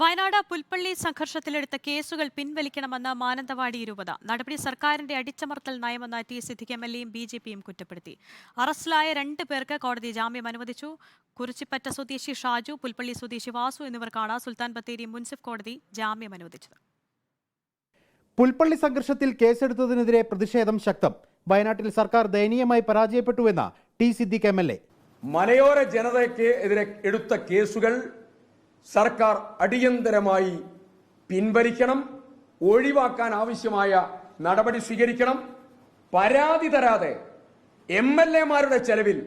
വയനാട് പുൽപ്പള്ളി സംഘർഷത്തിലെടുത്ത കേസുകൾ പിൻവലിക്കണമെന്ന് മാനന്തവാടി രൂപത നടപടി സർക്കാരിന്റെ അടിച്ചമർത്തൽ നയമെന്ന് ടി സിദ്ദിഖ് എം എൽ എയും ബി ജെ പിയും കുറ്റപ്പെടുത്തി. അറസ്റ്റിലായ രണ്ട് പേർക്ക് കോടതി ജാമ്യം അനുവദിച്ചു. കുറിച്ചിപ്പറ്റ സ്വദേശി ഷാജു പുൽപ്പള്ളി സ്വദേശി വാസു എന്നിവർക്കാണ് സുൽത്താൻ ബത്തേരി മുൻസിഫ് കോടതി ജാമ്യം അനുവദിച്ചത്. പുൽപ്പള്ളി സംഘർഷത്തിൽ കേസെടുത്തതിനെതിരെ പ്രതിഷേധം ശക്തം. വയനാട്ടിൽ സർക്കാർ ദയനീയമായി പരാജയപ്പെട്ടുവെന്ന് T Siddique M L A. മലയോര ജനതയ്ക്ക് എതിരെ എടുത്ത കേസുകൾ സർക്കാർ അടിയന്തരമായി പിൻവലിക്കണം ഒഴിവാക്കാൻ ആവശ്യമായ നടപടി സ്വീകരിക്കണം. പരാതി തരാതെ എം എൽ എമാരുടെ ചെലവിൽ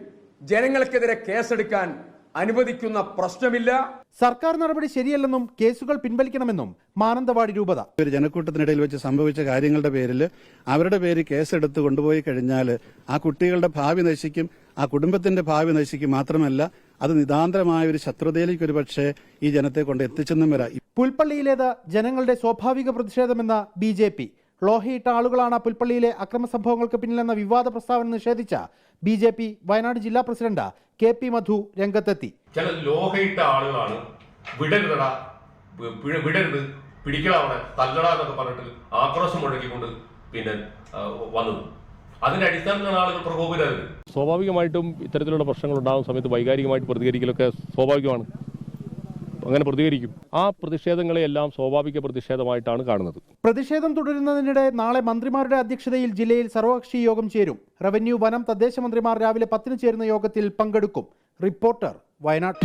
ജനങ്ങൾക്കെതിരെ കേസെടുക്കാൻ അനുവദിക്കുന്ന പ്രശ്നമില്ല. സർക്കാർ നടപടി ശരിയല്ലെന്നും കേസുകൾ പിൻവലിക്കണമെന്നും മാനന്തവാടി രൂപത. ഒരു ജനക്കൂട്ടത്തിനിടയിൽ വെച്ച് സംഭവിച്ച കാര്യങ്ങളുടെ പേരിൽ അവരുടെ പേര് കേസെടുത്ത് കൊണ്ടുപോയി കഴിഞ്ഞാൽ ആ കുട്ടികളുടെ ഭാവി നശിക്കും ആ കുടുംബത്തിന്റെ ഭാവി നശിക്കും മാത്രമല്ല അത് നിതാന്തരമായ ഒരു ശത്രുതയിലേക്ക് ഒരു പക്ഷേ ഈ ജനത്തെ കൊണ്ട് എത്തിച്ചെന്നും വരാം. പുൽപ്പള്ളിയിലേത് ജനങ്ങളുടെ സ്വാഭാവിക പ്രതിഷേധമെന്ന ബി ജെ പി. ലോഹയിട്ട ആളുകളാണ് പുൽപ്പള്ളിയിലെ അക്രമ സംഭവങ്ങൾക്ക് പിന്നിലെന്ന വിവാദ പ്രസ്താവന നിഷേധിച്ച ബി ജെ പി വയനാട് ജില്ലാ പ്രസിഡന്റ് കെ പി മധു രംഗത്തെത്തി. ചില ലോഹയിട്ട ആളുകളാണ് വിടരുതട വിടരുത് പിടിക്കട അവിടെ തല്ലട എന്നൊക്കെ പറഞ്ഞിട്ട് ആക്രോശം മുഴക്കിക്കൊണ്ട് പിന്നെ വന്നത്. അതിന്റെ അടിസ്ഥാനത്തിലാണ് ആളുകൾ പ്രകോപിതരായത്. സ്വാഭാവികമായിട്ടും ഇത്തരത്തിലുള്ള പ്രശ്നങ്ങൾ ഉണ്ടാകുന്ന സമയത്ത് വൈകാരികമായിട്ട് പ്രതികരിക്കലൊക്കെ സ്വാഭാവികമാണ്. അങ്ങനെ പ്രതികരിക്കും. ആ പ്രതിഷേധങ്ങളെയെല്ലാം സ്വാഭാവിക പ്രതിഷേധമായിട്ടാണ് കാണുന്നത്. പ്രതിഷേധം തുടരുന്നതിനിടെ നാളെ മന്ത്രിമാരുടെ അധ്യക്ഷതയിൽ ജില്ലയിൽ സർവകക്ഷി യോഗം ചേരും. റവന്യൂ വനം തദ്ദേശ മന്ത്രിമാർ രാവിലെ പത്തിന് ചേരുന്ന യോഗത്തിൽ പങ്കെടുക്കും. റിപ്പോർട്ടർ വയനാട്.